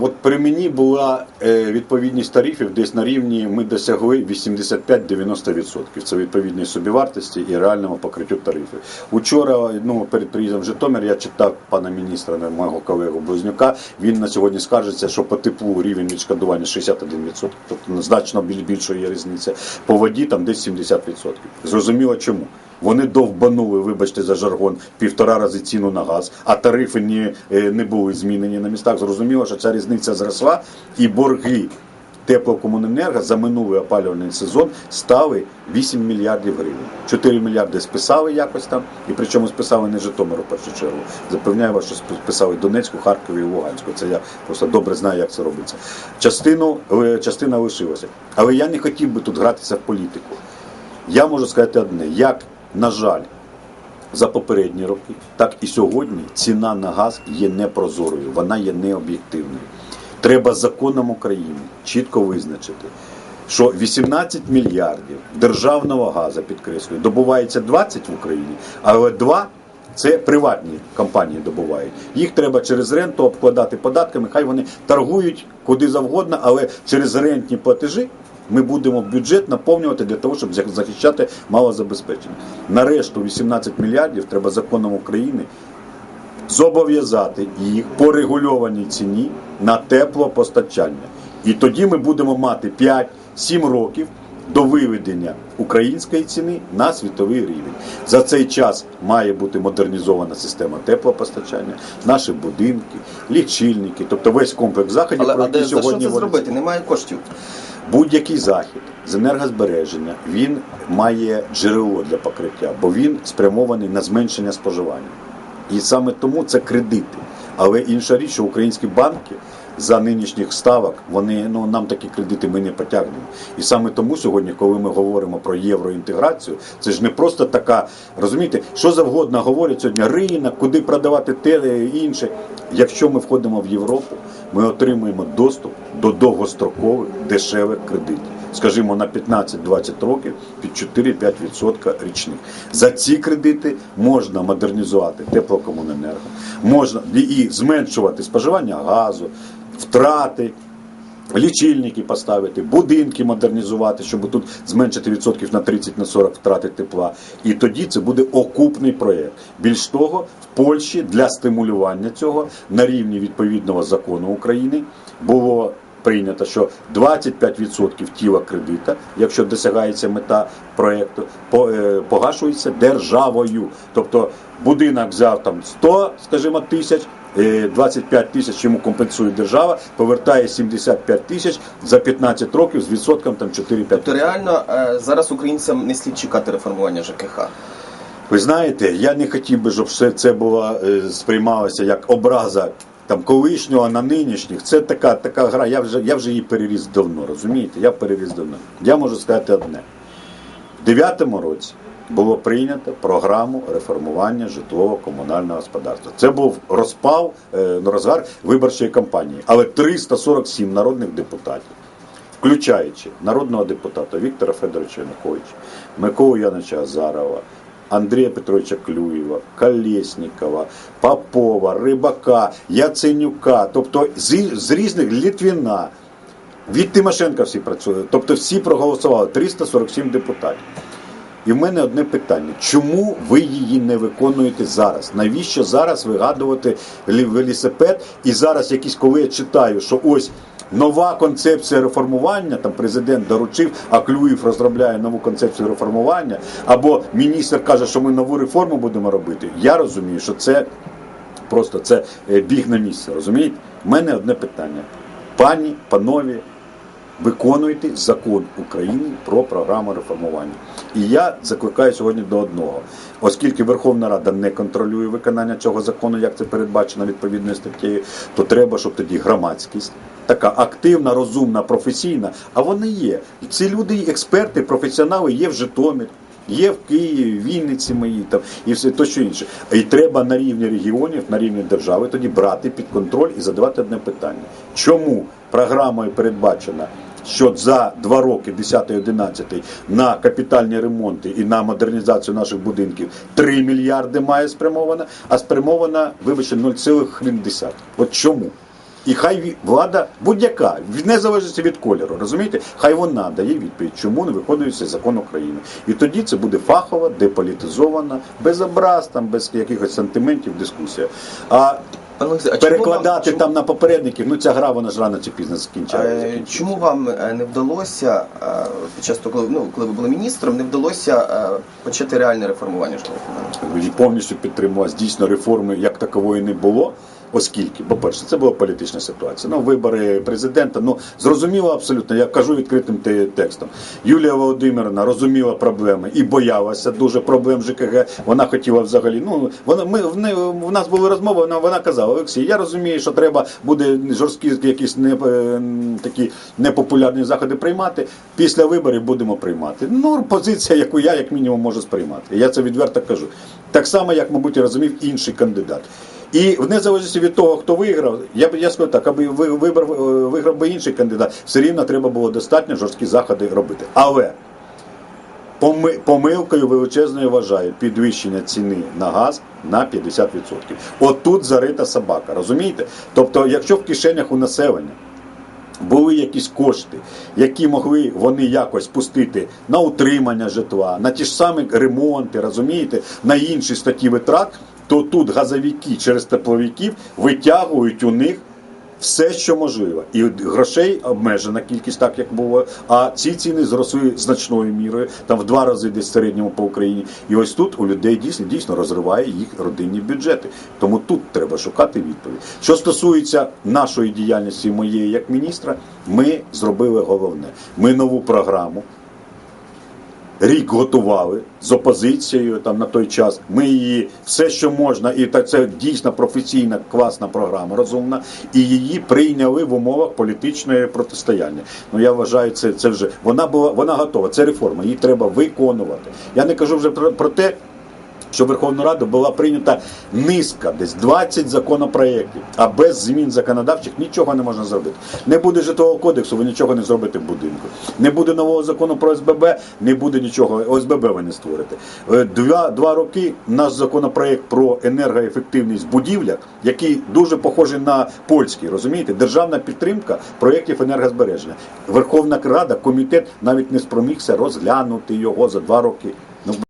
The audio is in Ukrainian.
от при мені була е, відповідність тарифів десь на рівні ми досягли 85-90%. Це відповідність собівартості і реальному покриттю тарифів. Учора, ну перед приїздом в Житомир, я читав пана міністра, мого колегу Близнюка. Він на сьогодні скаржиться, що по теплу рівень відшкодування 61%, тобто значно більш більшої є різниця. По воді там десь 70%. Зрозуміло чому. Вони довбанули, вибачте за жаргон, півтора рази ціну на газ, а тарифи не, не були змінені на містах. Зрозуміло, що ця різниця зросла, і борги теплокомуненерго за минулий опалювальний сезон стали 8 мільярдів гривень. 4 мільярди списали якось там, і причому списали не Житомиру в першу чергу. Запевняю вас, що списали Донецьку, Харкові і Луганську. Це я просто добре знаю, як це робиться. Частину, е, частина лишилася. Але я не хотів би тут гратися в політику. Я можу сказати одне: як, на жаль, за попередні роки, так і сьогодні ціна на газ є непрозорою, вона є необ'єктивною. Треба законом України чітко визначити, що 18 мільярдів державного газу, підкреслюю, добувається 20 в Україні, але 2 це приватні компанії добувають. Їх треба через ренту обкладати податками. Хай вони торгують куди завгодно, але через рентні платежі ми будемо бюджет наповнювати для того, щоб зах- захищати малозабезпечення. Нарешту 18 мільярдів треба законом України зобов'язати їх по регульованій ціні на теплопостачання. І тоді ми будемо мати 5-7 років до виведення української ціни на світовий рівень. За цей час має бути модернізована система теплопостачання, наші будинки, лічильники, тобто весь комплекс заходів, Але про які де за що сьогодні це зробити? Немає коштів. Будь-який захід з енергозбереження він має джерело для покриття, бо він спрямований на зменшення споживання. І саме тому це кредити. Але інша річ, що українські банки за нинішніх ставок, вони ну нам такі кредити ми не потягнемо. І саме тому сьогодні, коли ми говоримо про євроінтеграцію, це ж не просто така, розумієте, що завгодно говорять сьогодні ринок, куди продавати те інше. Якщо ми входимо в Європу, ми отримуємо доступ до довгострокових дешевих кредитів. Скажімо, на 15-20 років під 4-5% річних. За ці кредити можна модернізувати теплокомуненерго, можна і зменшувати споживання газу, втрати. Лічильники поставити, будинки модернізувати, щоб тут зменшити відсотків на 30 на 40 втрати тепла. І тоді це буде окупний проєкт. Більш того, в Польщі для стимулювання цього на рівні відповідного закону України було прийнято, що 25% тіла кредита, якщо досягається мета проєкту, е, погашується державою. Тобто будинок взяв там 100, скажімо, тисяч. Е, 25 тисяч йому компенсує держава, повертає 75 тисяч за 15 років з відсотком там 4-5 То реально е, зараз українцям не слід чекати реформування ЖКХ. Ви знаєте, я не хотів би, щоб все це було е, сприймалося як образа там колишнього на нинішніх. Це така така гра. Я вже я вже її переріс давно. Розумієте? Я переріс давно. Я можу сказати одне: в 9-му році було прийнято програму реформування житлово-комунального господарства. Це був розпал, е, ну, розгар виборчої кампанії, але 347 народних депутатів включаючи народного депутата Віктора Федоровича Януковича, Миколу Яновича Азарова, Андрія Петровича Клюєва, Колєснікова, Попова, Рибака, Яценюка, тобто з різних Літвіна. Від Тимошенка всі працюють, тобто всі проголосували 347 депутатів. І в мене одне питання: чому ви її не виконуєте зараз? Навіщо зараз вигадувати велосипед? І зараз якісь, коли я читаю, що ось нова концепція реформування, там президент доручив, а Клюєв розробляє нову концепцію реформування, або міністр каже, що ми нову реформу будемо робити. Я розумію, що це просто це е, біг на місце. Розумієте? У мене одне питання. Пані, панові, виконуйте закон України про програму реформування. І я закликаю сьогодні до одного, оскільки Верховна Рада не контролює виконання цього закону, як це передбачено відповідною статтєю, то треба, щоб тоді громадськість. Така активна, розумна, професійна, а вони є. Ці люди, експерти, професіонали є в Житомирі, є в Києві, Вінниці мої там і все то що інше. І треба на рівні регіонів, на рівні держави тоді брати під контроль і задавати одне питання: чому програмою передбачена? Що за два роки, 10-11, на капітальні ремонти і на модернізацію наших будинків 3 мільярди має спрямовано, а спрямовано, вибачте, 0,1. От чому? І хай влада будь-яка, не залежить від кольору, розумієте? Хай вона дає відповідь, чому не виконується закон України. І тоді це буде фахова, деполітизована, без образ, там, без якихось сантиментів, дискусія. А Пане Олексій, а чому перекладати вам, там на попередників, ну ця гра вона ж рано чи пізно закінчає. Е, закінчується. Чому вам е, не вдалося е, під час того, коли, ну, коли ви були міністром, не вдалося е, почати реальне реформування фонду? і повністю підтримував. Дійсно, реформи як такової не було. Оскільки, по-перше, це була політична ситуація. Ну, вибори президента, ну зрозуміло абсолютно, я кажу відкритим текстом. Юлія Володимирівна розуміла проблеми і боялася дуже проблем ЖКГ. Вона хотіла взагалі. Ну вона ми в не в нас були розмови. Вона вона казала: Олексій, я розумію, що треба буде жорсткі якісь не е, такі непопулярні заходи приймати. Після виборів будемо приймати. Ну, позиція, яку я як мінімум можу сприймати. Я це відверто кажу. Так само, як, мабуть, розумів інший кандидат. І в незалежності від того, хто виграв, я б я скажу так, аби ви- вибрав, е, виграв би інший кандидат, все рівно треба було достатньо жорсткі заходи робити. Але поми- помилкою величезною вважаю підвищення ціни на газ на 50%. От тут зарита собака, розумієте? Тобто, якщо в кишенях у населення були якісь кошти, які могли вони якось пустити на утримання житла, на ті ж самі ремонти, розумієте, на інші статті витрат, то тут газовики через тепловиків витягують у них. Все, що можливо, і грошей обмежена кількість, так як було. А ці ціни зросли значною мірою, там в два рази десь в середньому по Україні. І ось тут у людей дійсно дійсно розриває їх родинні бюджети. Тому тут треба шукати відповідь. Що стосується нашої діяльності, моєї як міністра, ми зробили головне: ми нову програму рік готували з опозицією там на той час. Ми її все, що можна, і так це дійсно професійна класна програма, розумна, і її прийняли в умовах політичної протистояння. Ну я вважаю, це, це вже вона була вона готова. Це реформа, її треба виконувати. Я не кажу вже про, про те. Що Верховна Рада була прийнята низка, десь 20 законопроєктів, а без змін законодавчих нічого не можна зробити. Не буде житлового кодексу, ви нічого не зробите в будинку. Не буде нового закону про СББ, не буде нічого. ОСББ ви не створите. Е, Два, два роки наш законопроєкт про енергоефективність будівлях, який дуже похожий на польський, розумієте, державна підтримка проєктів енергозбереження. Верховна Рада, комітет навіть не спромігся розглянути його за два роки. Ну,